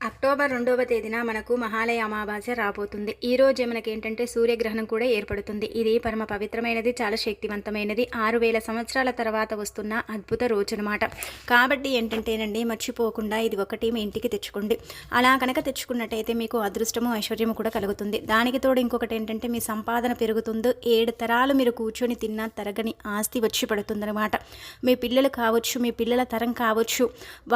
October రెండవ తేదీన మనకు మహాలయ అమావాస్య రాబోతుంది. ఈ రోజే మనకి ఏంటంటే సూర్యగ్రహణం కూడా ఏర్పడుతుంది. ఇది పరమ పవిత్రమైనది చాలా శక్తివంతమైనది. ఆరు వేల సంవత్సరాల తర్వాత వస్తున్న అద్భుత రోజు అనమాట కాబట్టి ఏంటంటేనండి మర్చిపోకుండా ఇది ఒకటి మీ ఇంటికి తెచ్చుకోండి. అలా కనుక తెచ్చుకున్నట్టయితే మీకు అదృష్టము ఐశ్వర్యము కూడా కలుగుతుంది. దానికి తోడు ఇంకొకటి ఏంటంటే మీ సంపాదన పెరుగుతుందో ఏడు తరాలు మీరు కూర్చొని తిన్నా తరగని ఆస్తి వచ్చి పడుతుందన్నమాట. మీ పిల్లలు కావచ్చు మీ పిల్లల తరం కావచ్చు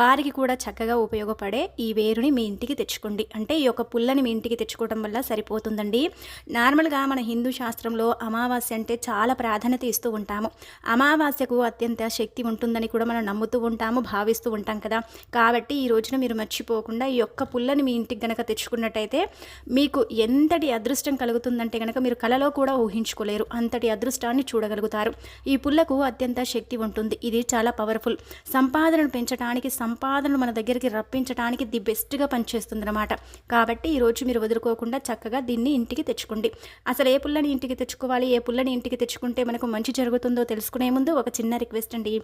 వారికి కూడా చక్కగా ఉపయోగపడే ఈ వేరుని మీ ఇంటికి తెచ్చుకోండి. అంటే ఈ యొక్క పుల్లని మీ ఇంటికి తెచ్చుకోవడం వల్ల సరిపోతుందండి. నార్మల్గా మన హిందూ శాస్త్రంలో అమావాస్య అంటే చాలా ప్రాధాన్యత ఇస్తూ ఉంటాము. అమావాస్యకు అత్యంత శక్తి ఉంటుందని కూడా మనం నమ్ముతూ ఉంటాము భావిస్తూ ఉంటాం కదా. కాబట్టి ఈ రోజున మీరు మర్చిపోకుండా ఈ యొక్క పుల్లని మీ ఇంటికి గనక తెచ్చుకున్నట్టయితే మీకు ఎంతటి అదృష్టం కలుగుతుందంటే గనక మీరు కలలో కూడా ఊహించుకోలేరు. అంతటి అదృష్టాన్ని చూడగలుగుతారు. ఈ పుల్లకు అత్యంత శక్తి ఉంటుంది. ఇది చాలా పవర్ఫుల్ సంపాదనను పెంచడానికి సంపాదనను మన దగ్గరికి రప్పించడానికి ది బెస్ట్ మంచిగా పనిచేస్తుందన్నమాట. కాబట్టి ఈరోజు మీరు వదులుకోకుండా చక్కగా దీన్ని ఇంటికి తెచ్చుకోండి. అసలు ఏ పుల్లని ఇంటికి తెచ్చుకోవాలి? ఏ పుల్లని ఇంటికి తెచ్చుకుంటే మనకు మంచి జరుగుతుందో తెలుసుకునే ముందు ఒక చిన్న రిక్వెస్ట్ అండి.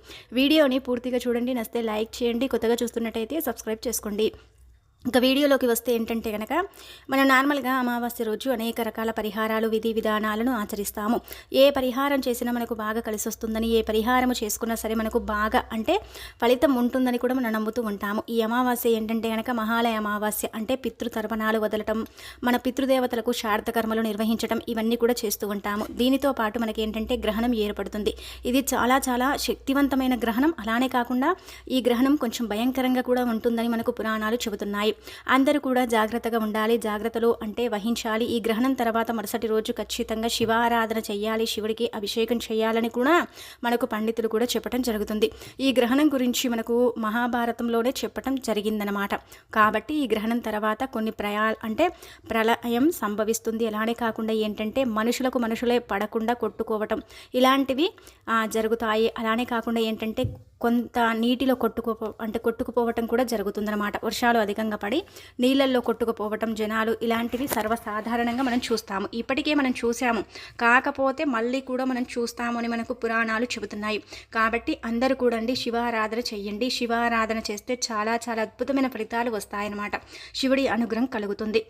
వీడియోని పూర్తిగా చూడండి నస్తే లైక్ చేయండి కొత్తగా చూస్తున్నట్టయితే సబ్స్క్రైబ్ చేసుకోండి. ఇంకా వీడియోలోకి వస్తే ఏంటంటే కనుక మనం నార్మల్గా అమావాస్య రోజు అనేక రకాల పరిహారాలు విధి విధానాలను ఆచరిస్తాము. ఏ పరిహారం చేసినా మనకు బాగా కలిసి వస్తుందని ఏ పరిహారము చేసుకున్నా సరే మనకు బాగా అంటే ఫలితం ఉంటుందని కూడా మనం నమ్ముతూ ఉంటాము. ఈ అమావాస్య ఏంటంటే కనుక మహాలయ అమావాస్య అంటే పితృతర్పణాలు వదలటం మన పితృదేవతలకు శార్థకర్మలు నిర్వహించడం ఇవన్నీ కూడా చేస్తూ ఉంటాము. దీనితో పాటు మనకి ఏంటంటే గ్రహణం ఏర్పడుతుంది. ఇది చాలా చాలా శక్తివంతమైన గ్రహణం. అలానే కాకుండా ఈ గ్రహణం కొంచెం భయంకరంగా కూడా ఉంటుందని మనకు పురాణాలు చెబుతున్నాయి. అందరూ కూడా జాగ్రత్తగా ఉండాలి జాగ్రత్తలు అంటే వహించాలి. ఈ గ్రహణం తర్వాత మరుసటి రోజు ఖచ్చితంగా శివారాధన చేయాలి శివుడికి అభిషేకం చేయాలని కూడా మనకు పండితులు కూడా చెప్పడం జరుగుతుంది. ఈ గ్రహణం గురించి మనకు మహాభారతంలోనే చెప్పడం జరిగిందనమాట కాబట్టి ఈ గ్రహణం తర్వాత కొన్ని ప్రయా అంటే ప్రళయం సంభవిస్తుంది. అలానే కాకుండా ఏంటంటే మనుషులకు మనుషులే పడకుండా కొట్టుకోవటం ఇలాంటివి జరుగుతాయి. అలానే కాకుండా ఏంటంటే కొంత నీటిలో కొట్టుకుపో అంటే కొట్టుకుపోవటం కూడా జరుగుతుందన్నమాట. వర్షాలు అధికంగా పడి నీళ్ళల్లో కొట్టుకుపోవటం జనాలు ఇలాంటివి సర్వసాధారణంగా మనం చూస్తాము. ఇప్పటికే మనం చూసాము కాకపోతే మళ్ళీ కూడా మనం చూస్తాము అని మనకు పురాణాలు చెబుతున్నాయి. కాబట్టి అందరూ కూడా అండి శివారాధన చెయ్యండి. శివారాధన చేస్తే చాలా చాలా అద్భుతమైన ఫలితాలు వస్తాయన్నమాట. శివుడి అనుగ్రహం కలుగుతుంది.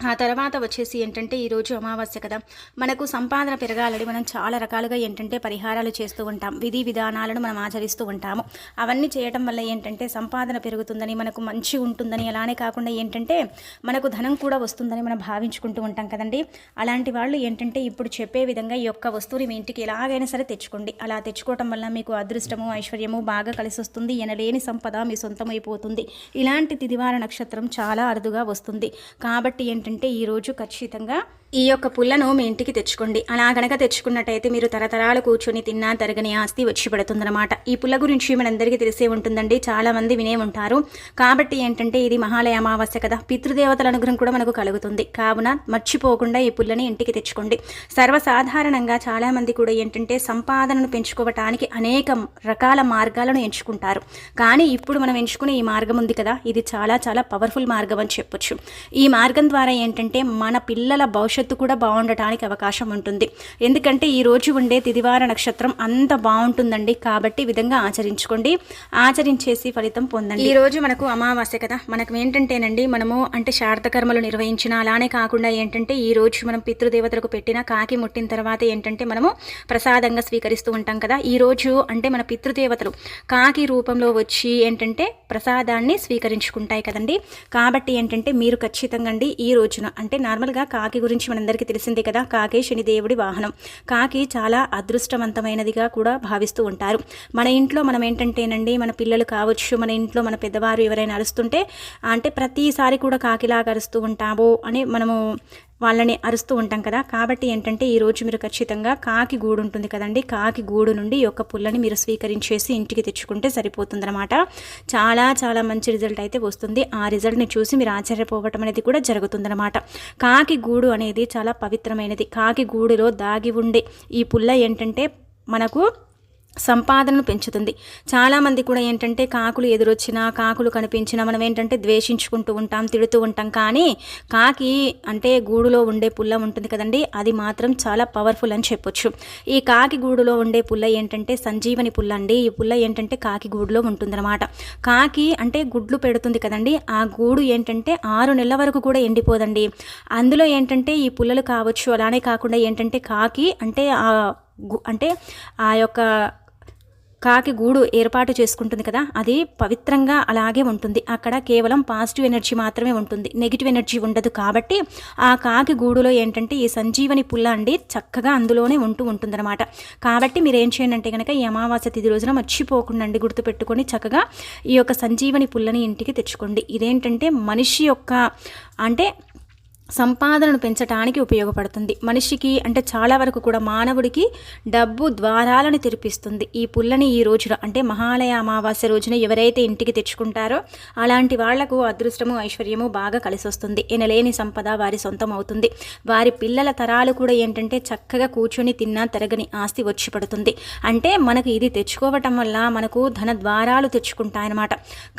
ఆ తర్వాత వచ్చేసి ఏంటంటే ఈరోజు అమావాస్య కదా. మనకు సంపాదన పెరగాలని మనం చాలా రకాలుగా ఏంటంటే పరిహారాలు చేస్తూ ఉంటాం. విధి విధానాలను మనం ఆచరిస్తూ ఉంటాము. అవన్నీ చేయటం వల్ల ఏంటంటే సంపాదన పెరుగుతుందని మనకు మంచి ఉంటుందని అలానే కాకుండా ఏంటంటే మనకు ధనం కూడా వస్తుందని మనం భావించుకుంటూ ఉంటాం కదండి. అలాంటి వాళ్ళు ఏంటంటే ఇప్పుడు చెప్పే విధంగా ఈ యొక్క వస్తువుని మీ ఇంటికి ఎలాగైనా సరే తెచ్చుకోండి. అలా తెచ్చుకోవటం వల్ల మీకు అదృష్టము ఐశ్వర్యము బాగా కలిసి వస్తుంది ఎనలేని సంపద మీ సొంతమైపోతుంది. ఇలాంటి తిదివార నక్షత్రం చాలా అరుదుగా వస్తుంది. కాబట్టి ఏంటంటే ఈరోజు ఖచ్చితంగా ఈ యొక్క పుల్లను మీ ఇంటికి తెచ్చుకోండి. అలా గనక తెచ్చుకున్నట్టయితే మీరు తరతరాలు కూర్చొని తిన్నా తరగని ఆస్తి వచ్చి పడుతుందన్నమాట. ఈ పుల్ల గురించి మనందరికీ తెలిసే ఉంటుందండి. చాలామంది వినే ఉంటారు. కాబట్టి ఏంటంటే ఇది మహాలయ అమావాస్య కదా. పితృదేవతల అనుగ్రహం కూడా మనకు కలుగుతుంది. కావున మర్చిపోకుండా ఈ పుల్లని ఇంటికి తెచ్చుకోండి. సర్వసాధారణంగా చాలామంది కూడా ఏంటంటే సంపాదనను పెంచుకోవటానికి అనేక రకాల మార్గాలను ఎంచుకుంటారు. కానీ ఇప్పుడు మనం ఎంచుకునే ఈ మార్గం ఉంది కదా. ఇది చాలా చాలా పవర్ఫుల్ మార్గం అని చెప్పొచ్చు. ఈ మార్గం ద్వారా ఏంటంటే మన పిల్లల భవిష్యత్తు కూడా బాగుండటానికి అవకాశం ఉంటుంది. ఎందుకంటే ఈ రోజు ఉండే తిదివార నక్షత్రం అంత బాగుంటుందండి. కాబట్టి విధంగా ఆచరించుకోండి. ఆచరించేసి ఫలితం పొందండి. ఈ రోజు మనకు అమావాస్య కదా. మనకు ఏంటంటేనండి మనము అంటే శార్థకర్మలు నిర్వహించిన అలానే కాకుండా ఏంటంటే ఈ రోజు మనం పితృదేవతలకు పెట్టిన కాకి ముట్టిన తర్వాత ఏంటంటే మనము ప్రసాదంగా స్వీకరిస్తూ ఉంటాం కదా. ఈ రోజు అంటే మన పితృదేవతలు కాకి రూపంలో వచ్చి ఏంటంటే ప్రసాదాన్ని స్వీకరించుకుంటాయి కదండి. కాబట్టి ఏంటంటే మీరు ఖచ్చితంగా అండి ఈ రోజున అంటే నార్మల్గా కాకి గురించి మనందరికీ తెలిసిందే కదా కాకి శనిదేవుడి వాహనం. కాకి చాలా అదృష్టవంతమైనదిగా కూడా భావిస్తూ ఉంటారు. మన ఇంట్లో మనం ఏంటంటేనండి మన పిల్లలు కావచ్చు మన ఇంట్లో మన పెద్దవారు ఎవరైనా అరుస్తుంటే అంటే ప్రతిసారి కూడా కాకిలాగా అరుస్తూ ఉంటాము అని మనము వాళ్ళని అరుస్తూ ఉంటాం కదా. కాబట్టి ఏంటంటే ఈ రోజు మీరు ఖచ్చితంగా కాకి గూడు ఉంటుంది కదండి. కాకి గూడు నుండి యొక్క పుల్లని మీరు స్వీకరించేసి ఇంటికి తెచ్చుకుంటే సరిపోతుందన్నమాట. చాలా చాలా మంచి రిజల్ట్ అయితే వస్తుంది. ఆ రిజల్ట్ని చూసి మీరు ఆశ్చర్యపోవటం అనేది కూడా జరుగుతుందన్నమాట. కాకి గూడు అనేది చాలా పవిత్రమైనది. కాకి గూడులో దాగి ఉండే ఈ పుల్ల ఏంటంటే మనకు సంపాదనను పెంచుతుంది. చాలామంది కూడా ఏంటంటే కాకులు ఎదురొచ్చినా కాకులు కనిపించినా మనం ఏంటంటే ద్వేషించుకుంటూ ఉంటాం తిడుతూ ఉంటాం. కానీ కాకి అంటే గూడులో ఉండే పుల్ల ఉంటుంది కదండి అది మాత్రం చాలా పవర్ఫుల్ అని చెప్పొచ్చు. ఈ కాకి గూడులో ఉండే పుల్ల ఏంటంటే సంజీవని పుల్ల అండి. ఈ పుల్ల ఏంటంటే కాకి గూడులో ఉంటుందన్నమాట. కాకి అంటే గుడ్లు పెడుతుంది కదండి ఆ గూడు ఏంటంటే ఆరు నెలల వరకు కూడా ఎండిపోదండి. అందులో ఏంటంటే ఈ పుల్లలు కావచ్చు అలానే కాకుండా ఏంటంటే కాకి అంటే ఆ అంటే ఆ యొక్క కాకి గూడు ఏర్పాటు చేసుకుంటుంది కదా అది పవిత్రంగా అలాగే ఉంటుంది. అక్కడ కేవలం పాజిటివ్ ఎనర్జీ మాత్రమే ఉంటుంది. నెగిటివ్ ఎనర్జీ ఉండదు కాబట్టి ఆ కాకి గూడులో ఏంటంటే ఈ సంజీవని పుల్ల అండి చక్కగా అందులోనే ఉంటూ ఉంటుందన్నమాట. కాబట్టి మీరు ఏం చేయండి అంటే కనుక ఈ అమావాస్య తిథి రోజున మర్చిపోకుండా అండి గుర్తుపెట్టుకొని చక్కగా ఈ యొక్క సంజీవని పుల్లని ఇంటికి తెచ్చుకోండి. ఇదేంటంటే మనిషి యొక్క అంటే సంపాదనను పెంచడానికి ఉపయోగపడుతుంది. మనిషికి అంటే చాలా వరకు కూడా మానవుడికి డబ్బు ద్వారాలను తెరిపిస్తుంది. ఈ పుల్లని ఈ రోజున అంటే మహాలయ అమావాస్య రోజున ఎవరైతే ఇంటికి తెచ్చుకుంటారో అలాంటి వాళ్ళకు అదృష్టము ఐశ్వర్యము బాగా కలిసి వస్తుంది ఎనలేని సంపద వారి సొంతం అవుతుంది వారి పిల్లల తరాలు కూడా ఏంటంటే చక్కగా కూర్చొని తిన్నా తరగని ఆస్తి వచ్చి పడుతుంది. అంటే మనకు ఇది తెచ్చుకోవటం వల్ల మనకు ధన ద్వారాలు తెచ్చుకుంటాయన్నమాట.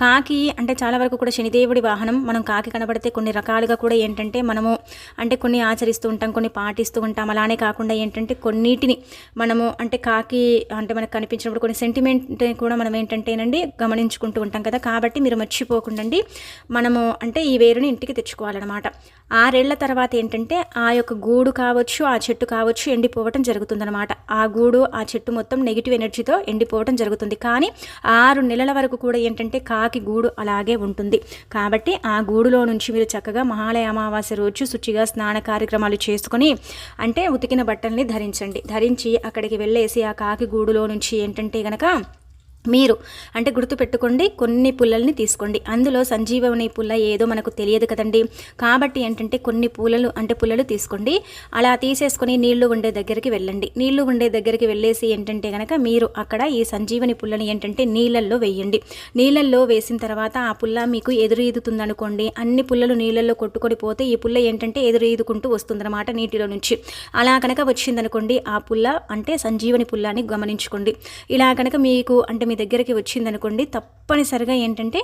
కాకి అంటే చాలా వరకు కూడా శనిదేవుడి వాహనం మనం కాకి కనబడితే కొన్ని రకాలుగా కూడా ఏంటంటే మనం మనము అంటే కొన్ని ఆచరిస్తూ ఉంటాం కొన్ని పాటిస్తూ ఉంటాం. అలానే కాకుండా ఏంటంటే కొన్నిటిని మనము అంటే కాకి అంటే మనకు కనిపించినప్పుడు కొన్ని సెంటిమెంట్ కూడా మనం ఏంటంటేనండి గమనించుకుంటూ ఉంటాం కదా. కాబట్టి మీరు మర్చిపోకుండా మనము అంటే ఈ వేరుని ఇంటికి తెచ్చుకోవాలన్నమాట. ఆరేళ్ళ తర్వాత ఏంటంటే ఆ యొక్క గూడు కావచ్చు ఆ చెట్టు కావచ్చు ఎండిపోవటం జరుగుతుందన్నమాట. ఆ గూడు ఆ చెట్టు మొత్తం నెగిటివ్ ఎనర్జీతో ఎండిపోవటం జరుగుతుంది. కానీ ఆరు నెలల వరకు కూడా ఏంటంటే కాకి గూడు అలాగే ఉంటుంది. కాబట్టి ఆ గూడులో నుంచి మీరు చక్కగా మహాలయ అమావాస్య రోజు రోజు శుచిగా స్నాన కార్యక్రమాలు చేసుకొని అంటే ఉతికిన బట్టల్ని ధరించండి. ధరించి అక్కడికి వెళ్ళేసి ఆ కాకి గూడులో నుంచి ఏంటంటే గనక మీరు అంటే గుర్తుపెట్టుకోండి కొన్ని పుల్లల్ని తీసుకోండి. అందులో సంజీవని పుల్ల ఏదో మనకు తెలియదు కదండి. కాబట్టి ఏంటంటే కొన్ని పూలలు అంటే పుల్లలు తీసుకోండి. అలా తీసేసుకొని నీళ్ళు ఉండే దగ్గరికి వెళ్ళండి. నీళ్ళు ఉండే దగ్గరికి వెళ్ళేసి ఏంటంటే కనుక మీరు అక్కడ ఈ సంజీవని పుల్లని ఏంటంటే నీళ్ళల్లో వేయండి. నీళ్ళల్లో వేసిన తర్వాత ఆ పుల్ల మీకు ఎదురు ఈదుతుంది అనుకోండి అన్ని పుల్లలు నీళ్ళల్లో కొట్టుకొని పోతే ఈ పుల్ల ఏంటంటే ఎదురు ఈదుకుంటూ వస్తుందన్నమాట నీటిలో నుంచి. అలా కనుక వచ్చిందనుకోండి ఆ పుల్ల అంటే సంజీవని పుల్ల అని గమనించుకోండి. ఇలా కనుక మీకు అంటే మీ దగ్గరికి వచ్చిందనుకోండి తప్పనిసరిగా ఏంటంటే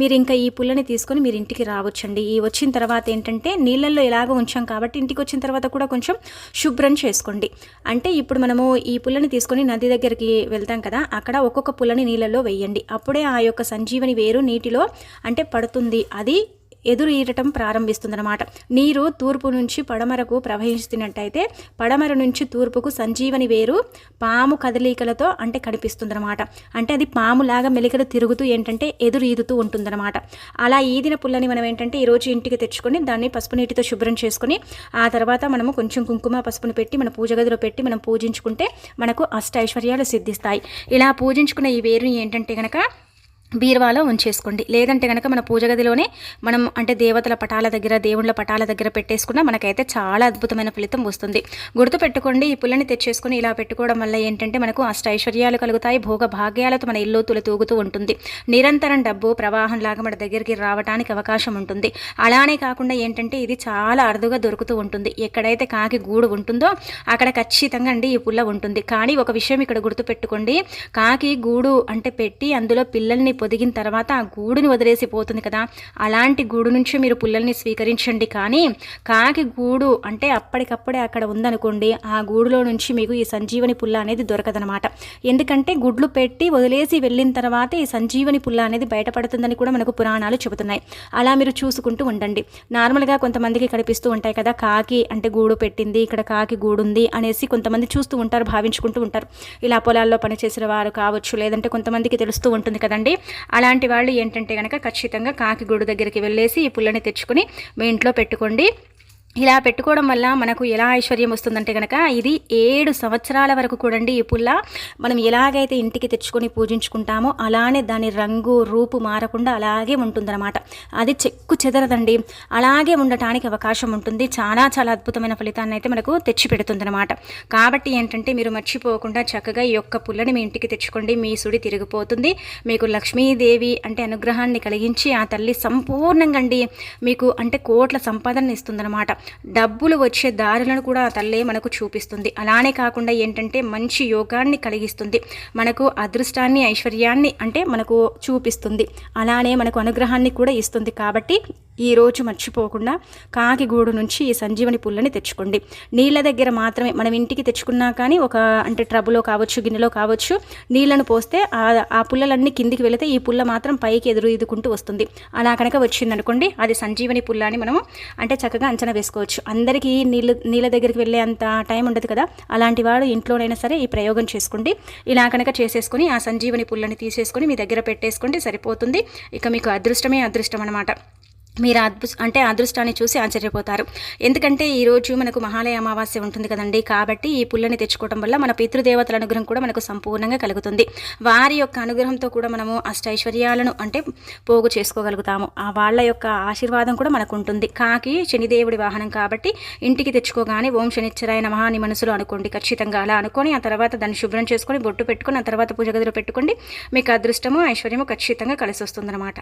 మీరు ఇంకా ఈ పుల్లని తీసుకొని మీరు ఇంటికి రావచ్చండి. ఈ వచ్చిన తర్వాత ఏంటంటే నీళ్ళల్లో ఇలాగ ఉంచాం కాబట్టి ఇంటికి వచ్చిన తర్వాత కూడా కొంచెం శుభ్రం చేసుకోండి. అంటే ఇప్పుడు మనము ఈ పుల్లని తీసుకొని నది దగ్గరికి వెళ్తాం కదా అక్కడ ఒక్కొక్క పుల్లని నీళ్ళల్లో వేయండి. అప్పుడే ఆ యొక్క సంజీవని వేరు నీటిలో అంటే పడుతుంది. అది ఎదురు ప్రారంభిస్తుందన్నమాట. నీరు తూర్పు నుంచి పడమరకు ప్రవహిస్తున్నట్టయితే పడమర నుంచి తూర్పుకు సంజీవని వేరు పాము కదలికలతో అంటే కనిపిస్తుందన్నమాట. అంటే అది పాములాగా మెలికలు తిరుగుతూ ఏంటంటే ఎదురు ఈదుతూ ఉంటుందన్నమాట. అలా ఈదిన పుల్లని మనం ఏంటంటే ఈరోజు ఇంటికి తెచ్చుకొని దాన్ని పసుపు నీటితో శుభ్రం చేసుకొని ఆ తర్వాత మనము కొంచెం కుంకుమ పసుపును పెట్టి మన పూజ గదిలో పెట్టి మనం పూజించుకుంటే మనకు అష్ట ఐశ్వర్యాలు సిద్ధిస్తాయి. ఇలా పూజించుకున్న ఈ వేరుని ఏంటంటే కనుక బీరువాలో ఉంచేసుకోండి. లేదంటే కనుక మన పూజ గదిలోనే మనం అంటే దేవతల పటాల దగ్గర దేవుళ్ళ పటాల దగ్గర పెట్టేసుకున్నా మనకైతే చాలా అద్భుతమైన ఫలితం వస్తుంది. గుర్తుపెట్టుకోండి ఈ పుల్లని తెచ్చేసుకుని ఇలా పెట్టుకోవడం వల్ల ఏంటంటే మనకు అష్ట ఐశ్వర్యాలు కలుగుతాయి భోగ భాగ్యాలతో మన ఇల్లు తూగుతూ ఉంటుంది. నిరంతరం డబ్బు ప్రవాహం లాగా మన దగ్గరికి రావడానికి అవకాశం ఉంటుంది. అలానే కాకుండా ఏంటంటే ఇది చాలా అరుదుగా దొరుకుతూ ఉంటుంది. ఎక్కడైతే కాకి గూడు ఉంటుందో అక్కడ ఖచ్చితంగా అండి ఈ పుల్ల ఉంటుంది. కానీ ఒక విషయం ఇక్కడ గుర్తుపెట్టుకోండి కాకి గూడు అంటే పెట్టి అందులో పిల్లల్ని పొదిగిన తర్వాత ఆ గూడుని వదిలేసి పోతుంది కదా. అలాంటి గూడు నుంచి మీరు పుల్లల్ని స్వీకరించండి. కానీ కాకి గూడు అంటే అప్పటికప్పుడే అక్కడ ఉందనుకోండి ఆ గూడులో నుంచి మీకు ఈ సంజీవని పుల్ల అనేది దొరకదనమాట. ఎందుకంటే గుడ్లు పెట్టి వదిలేసి వెళ్ళిన తర్వాత ఈ సంజీవని పుల్ల అనేది బయటపడుతుందని కూడా మనకు పురాణాలు చెబుతున్నాయి. అలా మీరు చూసుకుంటూ ఉండండి. నార్మల్గా కొంతమందికి కనిపిస్తూ ఉంటాయి కదా కాకి అంటే గూడు పెట్టింది ఇక్కడ కాకి గూడుంది అనేసి కొంతమంది చూస్తూ ఉంటారు భావించుకుంటూ ఉంటారు. ఇలా పొలాల్లో పనిచేసిన వారు కావచ్చు లేదంటే కొంతమందికి తెలుస్తూ ఉంటుంది కదండి. అలాంటి వాళ్ళు ఏంటంటే కనుక ఖచ్చితంగా కాకి గుడి దగ్గరికి వెళ్ళేసి ఈ పుల్లని తెచ్చుకొని మీ ఇంట్లో పెట్టుకోండి. ఇలా పెట్టుకోవడం వల్ల మనకు ఎలా ఐశ్వర్యం వస్తుందంటే కనుక ఇది ఏడు సంవత్సరాల వరకు కూడండి ఈ పుల్ల. మనం ఎలాగైతే ఇంటికి తెచ్చుకొని పూజించుకుంటామో అలానే దాని రంగు రూపు మారకుండా అలాగే ఉంటుందన్నమాట. అది చెక్కు చెదరదండి. అలాగే ఉండటానికి అవకాశం ఉంటుంది. చాలా చాలా అద్భుతమైన ఫలితాన్ని అయితే మనకు తెచ్చి పెడుతుందన్నమాట. కాబట్టి ఏంటంటే మీరు మర్చిపోకుండా చక్కగా ఈ యొక్క పుల్లని మీ ఇంటికి తెచ్చుకోండి. మీ సుడి తిరిగిపోతుంది. మీకు లక్ష్మీదేవి అంటే అనుగ్రహాన్ని కలిగించి ఆ తల్లి సంపూర్ణంగా అండి మీకు అంటే కోట్ల సంపాదన ఇస్తుందన్నమాట. డబ్బులు వచ్చే దారులను కూడా ఆ తల్లే మనకు చూపిస్తుంది. అలానే కాకుండా ఏంటంటే మంచి యోగాన్ని కలిగిస్తుంది. మనకు అదృష్టాన్ని ఐశ్వర్యాన్ని అంటే మనకు చూపిస్తుంది. అలానే మనకు అనుగ్రహాన్ని కూడా ఇస్తుంది. కాబట్టి ఈ రోజు మర్చిపోకుండా కాకిగూడు నుంచి ఈ సంజీవని పుల్లని తెచ్చుకోండి. నీళ్ళ దగ్గర మాత్రమే మనం ఇంటికి తెచ్చుకున్నా కానీ ఒక అంటే ట్రబులో కావచ్చు గిన్నెలో కావచ్చు నీళ్ళను పోస్తే ఆ- పుల్లలన్నీ కిందికి వెళితే ఈ పుల్ల మాత్రం పైకి ఎదురు ఎదుకుంటూ వస్తుంది. అలా కనుక వచ్చిందనుకోండి అది సంజీవని పుల్ల అని మనము అంటే చక్కగా అంచనా వేసుకోవచ్చు. అందరికీ నీళ్ళు నీళ్ళ దగ్గరికి వెళ్ళే అంత టైం ఉండదు కదా అలాంటి వాడు ఇంట్లోనైనా సరే ఈ ప్రయోగం చేసుకోండి. ఇలా కనుక చేసేసుకొని ఆ సంజీవని పుల్లని తీసేసుకొని మీ దగ్గర పెట్టేసుకోండి సరిపోతుంది. ఇక మీకు అదృష్టమే అదృష్టం అనమాట మీరు అద్భుత అంటే అదృష్టాన్ని చూసి ఆశ్చర్యపోతారు. ఎందుకంటే ఈరోజు మనకు మహాలయ అమావాస్య ఉంటుంది కదండి. కాబట్టి ఈ పుల్లని తెచ్చుకోవడం వల్ల మన పితృదేవతల అనుగ్రహం కూడా మనకు సంపూర్ణంగా కలుగుతుంది. వారి యొక్క అనుగ్రహంతో కూడా మనము అష్టైశ్వర్యాలను అంటే పోగు చేసుకోగలుగుతాము. ఆ వాళ్ళ యొక్క ఆశీర్వాదం కూడా మనకు ఉంటుంది కాకి శనిదేవుడి వాహనం కాబట్టి ఇంటికి తెచ్చుకోగానే ఓం శనిచ్చరాయ మహాని అని మనసులో అనుకోండి. ఖచ్చితంగా అలా అనుకొని ఆ తర్వాత దాన్ని శుభ్రం చేసుకొని బొట్టు పెట్టుకొని ఆ తర్వాత పూజ గదిలో పెట్టుకోండి. మీకు అదృష్టము ఐశ్వర్యము ఖచ్చితంగా కలిసి వస్తుందన్నమాట